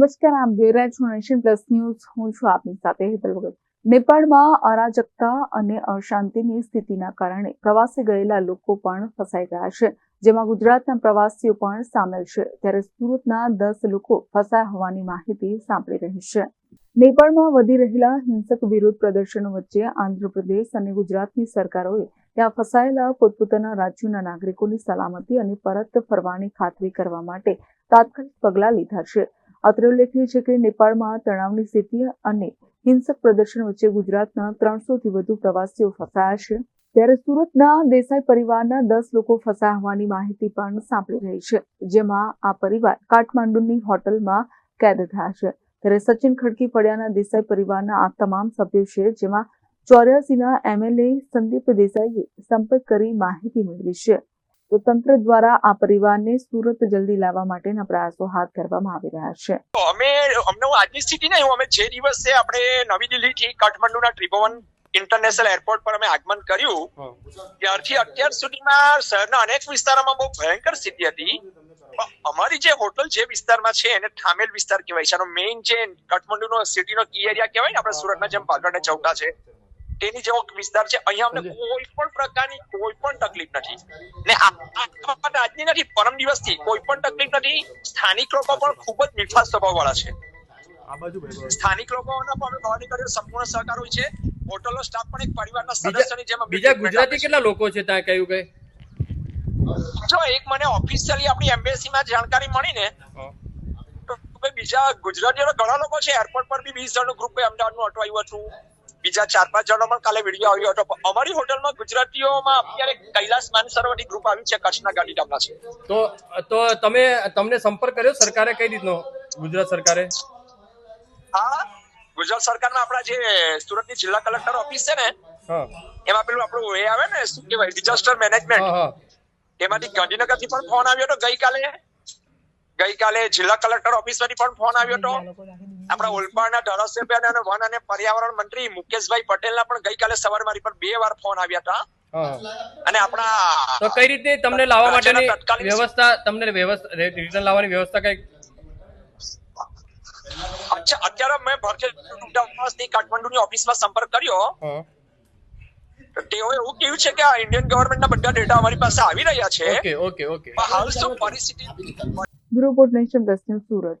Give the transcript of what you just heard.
નમસ્કાર, આપ જોઈ રહ્યા છો નેશન પ્લસ ન્યૂઝ. હું છું આપની સાથે હેતલ ભગત. નેપાળમાં અરાજકતા અને અશાંતિની સ્થિતિના કારણે પ્રવાસે ગયેલા લોકો પણ ફસાઈ ગયા છે. જેમાં ગુજરાતના પ્રવાસીઓ પણ સામેલ છે. ત્યારે સુરતના દસ લોકો ફસાયા હોવાની માહિતી સાંપડી રહી છે. નેપાળમાં વધી રહેલા હિંસક વિરોધ પ્રદર્શનો વચ્ચે આંધ્રપ્રદેશ અને ગુજરાતની સરકારોએ ત્યાં ફસાયેલા પોતપોતાના રાજ્યોના નાગરિકોની સલામતી અને પરત ફરવાની ખાતરી કરવા માટે તાત્કાલિક પગલાં લીધા છે. અત્રે ઉલ્લેખનીય છે કે નેપાળમાં તણાવની સ્થિતિ અને હિંસક પ્રદર્શન વચ્ચે ગુજરાતના ત્રણસોથી વધુ પ્રવાસીઓ ફસાયા છે. ત્યારે સુરતના દેસાઈ પરિવારના દસ લોકો ફસાયા હોવાની માહિતી પણ સાંપડી રહી છે, જેમાં આ પરિવાર કાઠમાંડુની હોટલમાં કેદ થયા છે. ત્યારે સચિન ખડકી ફળિયાના દેસાઈ પરિવારના આ તમામ સભ્યો છે, જેમાં ચોર્યાસીના એમએલએ સંદીપ દેસાઈએ સંપર્ક કરી માહિતી મેળવી છે. તો તંત્ર દ્વારા આ પરિવારને સુરત જલ્દી લાવવા માટેના પ્રયાસો હાથ ધરવામાં આવી રહ્યા છે. તો અમે અમને હું આજની સ્થિતિ નહીં હું અમે જે દિવસે આપણે નવી દિલ્હીથી કાઠમંડુના ત્રિભુવન ઇન્ટરનેશનલ એરપોર્ટ પર અમે આગમન કર્યું ત્યારથી અત્યાર સુધીમાં શહેરના અનેક વિસ્તારોમાં બહુ ભયંકર સ્થિતિ હતી. અમારી જે હોટલ જે વિસ્તારમાં છે એને થામેલ વિસ્તાર કહેવાય છે. આનો મેઇન જે કાઠમંડુનો સિટીનો કી એરિયા કહેવાય ને આપણે સુરતના જેમ ને ચૌટા છે. તેની જેવો વિસ્તાર છે અહીંયા અમને કોઈ પણ પ્રકારની કોઈ પણ તકલીફ નથી. ને આજની નથી પરમ દિવસથી કોઈ પણ તકલીફ નથી. સ્થાનિક લોકો પણ ખૂબ જ મીઠા સ્વભાવ વાળા છે સ્થાનિક લોકોનો પણ અમે ગૌરવ કર્યો સંપૂર્ણ સહકાર હોય છે. હોટલનો સ્ટાફ પણ એક પરિવારના બીજા સદસ્યની જેમ બીજા ગુજરાતી કેટલા લોકો છે ત્યાં કયું કઈ? જો એક મને ઓફિશિયલી આપણી એમ્બેસીમાં જાણકારી મળી ને બીજા ગુજરાતીઓ ઘણા લોકો છે એરપોર્ટ પર બી વીસ જણનું ગ્રુપ અમદાવાદનું ઓટો આવ્યું હતું. બીજા ચાર પાંચ જણો પણ કાલે વીડિયો આવ્યો હતો. અમારી હોટલમાં ગુજરાતીઓમાં અત્યારે કૈલાસ માનસરોવરથી ગ્રુપ આવી છે કચ્છના ગાંધીધામના છે. તો તો તમે તમને સંપર્ક કર્યો સરકારે કઈ રીતનો? ગુજરાત સરકારે? હા ગુજરાત સરકારના આપણા જે સુરતની જિલ્લા કલેક્ટર ઓફિસ છે ને એમાં પેલું આપણું એ આવે ને શું કહેવાય ડિઝાસ્ટર મેનેજમેન્ટ એમાંથી ગાંધીનગર એમાંથી ગાંધીનગરથી પણ ફોન આવ્યો હતો ગઈકાલે. ગઈકાલે જિલ્લા કલેક્ટર ઓફિસમાંથી પણ ફોન આવ્યો હતો. આપણા ઓલપાડના ધારાસભ્ય અને વન અને પર્યાવરણ મંત્રી મુકેશભાઈ પટેલના પણ ગઈકાલે સવારે મારી પર બે વાર ફોન આવ્યા હતા. અને આપણા તો કઈ રીતે તમને લાવવા માટેની વ્યવસ્થા તમને વ્યવસ્થા રિટર્ન લાવવાની વ્યવસ્થા કઈ? અચ્છા અત્યારે મેં ભારતીય દૂતાવાસની કાઠમંડુની ઓફિસમાં સંપર્ક કર્યો. તેઓએ એવું કહ્યું છે કે આ ઇન્ડિયન ગવર્મેન્ટના બધા ડેટા અમારી પાસે આવી રહ્યા છે. Okay okay okay. હાલ શું પરિસ્થિતિ રિપોર્ટ નેશન દસ સુરત.